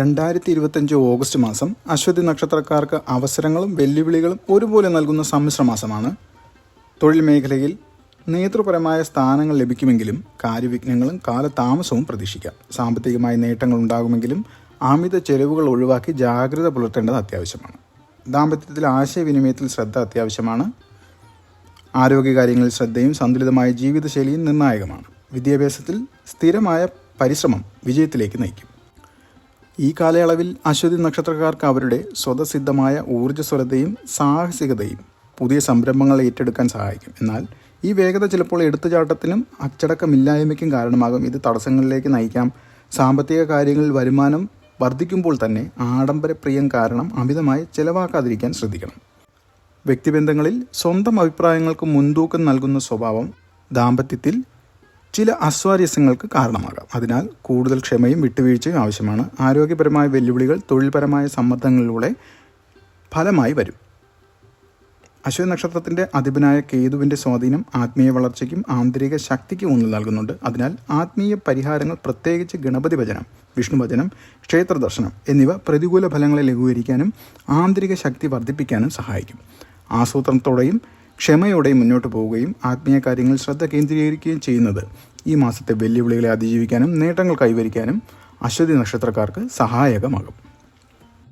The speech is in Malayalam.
രണ്ടായിരത്തി ഇരുപത്തഞ്ച് ഓഗസ്റ്റ് മാസം അശ്വതി നക്ഷത്രക്കാർക്ക് അവസരങ്ങളും വെല്ലുവിളികളും ഒരുപോലെ നൽകുന്ന സമ്മിശ്ര മാസമാണ്. തൊഴിൽ മേഖലയിൽ നേതൃപരമായ സ്ഥാനങ്ങൾ ലഭിക്കുമെങ്കിലും കാര്യവിഘ്നങ്ങളും കാലതാമസവും പ്രതീക്ഷിക്കാം. സാമ്പത്തികമായ നേട്ടങ്ങൾ ഉണ്ടാകുമെങ്കിലും അമിത ചെലവുകൾ ഒഴിവാക്കി ജാഗ്രത പുലർത്തേണ്ടത് അത്യാവശ്യമാണ്. ദാമ്പത്യത്തിൽ ആശയവിനിമയത്തിൽ ശ്രദ്ധ അത്യാവശ്യമാണ്. ആരോഗ്യകാര്യങ്ങളിൽ ശ്രദ്ധയും സന്തുലിതമായ ജീവിതശൈലിയും നിർണായകമാണ്. വിദ്യാഭ്യാസത്തിൽ സ്ഥിരമായ പരിശ്രമം വിജയത്തിലേക്ക് നയിക്കും. ഈ കാലയളവിൽ അശ്വതി നക്ഷത്രക്കാർക്ക് അവരുടെ സ്വതസിദ്ധമായ ഊർജസ്വലതയും സാഹസികതയും പുതിയ സംരംഭങ്ങൾ ഏറ്റെടുക്കാൻ സഹായിക്കും. എന്നാൽ ഈ വേഗത ചിലപ്പോൾ എടുത്തുചാട്ടത്തിനും അച്ചടക്കമില്ലായ്മയ്ക്കും കാരണമാകും. ഇത് തടസ്സങ്ങളിലേക്ക് നയിക്കാം. സാമ്പത്തിക കാര്യങ്ങളിൽ വരുമാനം വർദ്ധിക്കുമ്പോൾ തന്നെ ആഡംബരപ്രിയം കാരണം അമിതമായി ചെലവാക്കാതിരിക്കാൻ ശ്രദ്ധിക്കണം. വ്യക്തിബന്ധങ്ങളിൽ സ്വന്തം അഭിപ്രായങ്ങൾക്ക് മുൻതൂക്കം നൽകുന്ന സ്വഭാവം ദാമ്പത്യത്തിൽ ചില അസ്വാരസ്യങ്ങൾക്ക് കാരണമാകാം. അതിനാൽ കൂടുതൽ ക്ഷമയും വിട്ടുവീഴ്ചയും ആവശ്യമാണ്. ആരോഗ്യപരമായ വെല്ലുവിളികൾ തൊഴിൽപരമായ സമ്മർദ്ദങ്ങളിലൂടെ ഫലമായി വരും. അശ്വതി നക്ഷത്രത്തിന്റെ അധിപനായ കേതുവിന്റെ സ്വാധീനം ആത്മീയ വളർച്ചയ്ക്കും ആന്തരിക ശക്തിക്കും ഊന്നൽ നൽകുന്നുണ്ട്. അതിനാൽ ആത്മീയ പരിഹാരങ്ങൾ പ്രത്യേകിച്ച് ഗണപതി ഭജനം വിഷ്ണു ഭജനം ക്ഷേത്ര ദർശനം എന്നിവ പ്രതികൂല ഫലങ്ങളെ ലഘൂകരിക്കാനും ആന്തരിക ശക്തി വർദ്ധിപ്പിക്കാനും സഹായിക്കും. ആസൂത്രണത്തോടെയും ക്ഷമയോടെയും മുന്നോട്ട് പോവുകയും ആത്മീയ കാര്യങ്ങളിൽ ശ്രദ്ധ കേന്ദ്രീകരിക്കുകയും ചെയ്യുന്നത് ഈ മാസത്തെ വെല്ലുവിളികളെ അതിജീവിക്കാനും നേട്ടങ്ങൾ കൈവരിക്കാനും അശ്വതി നക്ഷത്രക്കാർക്ക് സഹായകമാകും.